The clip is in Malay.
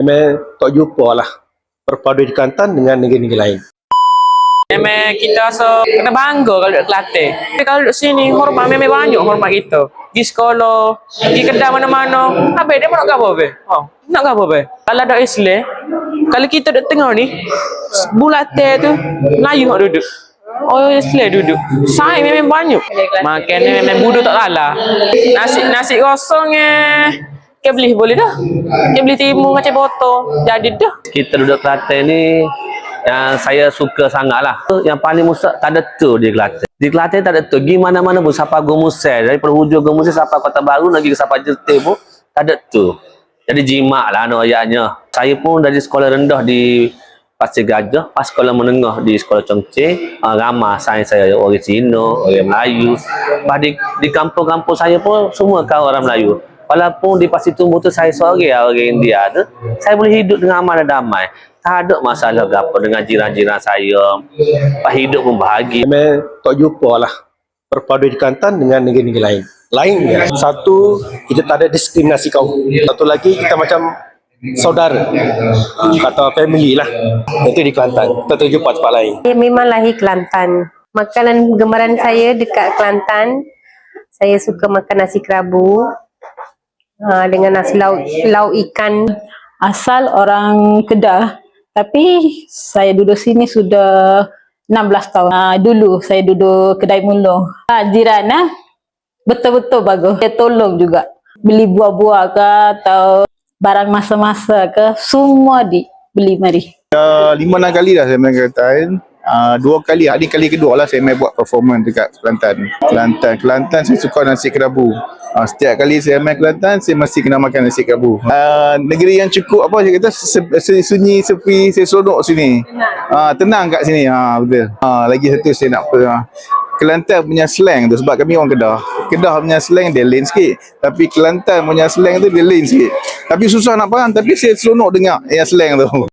Memang tak jumpa lah perpaduan di Kelantan dengan negeri-negeri lain. Memang kita rasa kena bangga kalau duduk Kelantan. Tapi kalau duduk sini, hormat memang banyak hormat kita. Pergi sekolah, pergi kedai mana-mana. Habis dia nak apa be? Oh, nak apa be? Kalau ada Islam, kalau kita duduk tengah ni, bulate tu, Melayu nak duduk. Oh, Islam duduk. Saya memang banyak. Makan memang budu tak kalah. Nasi nasi kosong eh. Kita beli boleh dah. Kita beli timun macam botol. Jadi dah. kita duduk Kelantan ni yang saya suka sangat lah. Yang paling musak tak ada tu di Kelantan. Di Kelantan tak ada tu. Gi mana-mana pun siapa Gomusel. Dari penghujung Gomusel sampai Kota Baru lagi ke sampai Jertih pun tak ada tu. Jadi jimat lah no ayatnya. Saya pun dari sekolah rendah di Pasir Gajah, pas sekolah menengah di sekolah Chongqing, uh, ramah sains saya orang Cina, orang Melayu. Di, di kampung-kampung saya pun semua kau orang Melayu. Walaupun di Pasir Tumbuh tu saya seorang orang India tu, saya boleh hidup dengan aman dan damai. Tak ada masalah apa dengan jiran-jiran saya. Pas hidup pun bahagia. Memang tak jumpa lah perpaduan di Kelantan dengan negeri-negeri lain. Lainnya, satu, kita tak ada diskriminasi kaum. Satu lagi, kita macam saudara. Kata family lah. Itu di Kelantan. Kita tak jumpa tempat lain. Saya memang lahir Kelantan. Makanan gemaran saya dekat Kelantan. Saya suka makan nasi kerabu uh, dengan nasi lauk, lauk ikan. asal orang Kedah tapi saya duduk sini sudah 16 tahun. Ah, dulu saya duduk kedai mulu. Ah, jiran ah betul-betul bagus. Dia tolong juga. Beli buah-buah ke atau barang masa-masa ke semua di beli mari. Uh, lima enam kali dah saya main Kelantan. Uh, dua kali, hari kali kedua lah saya main buat performance dekat Kelantan. Kelantan, Kelantan saya suka nasi kerabu. Uh, setiap kali saya main Kelantan, saya mesti kena makan nasi kerabu. Uh, negeri yang cukup apa saya kata se- sunyi, sepi, saya seronok sini. Uh, tenang kat sini. Ha, betul. Uh, lagi satu saya nak uh, Kelantan punya slang tu sebab kami orang Kedah. Kedah punya slang dia lain sikit. Tapi Kelantan punya slang tu dia lain sikit. Tapi susah nak faham tapi saya seronok dengar yang slang tu.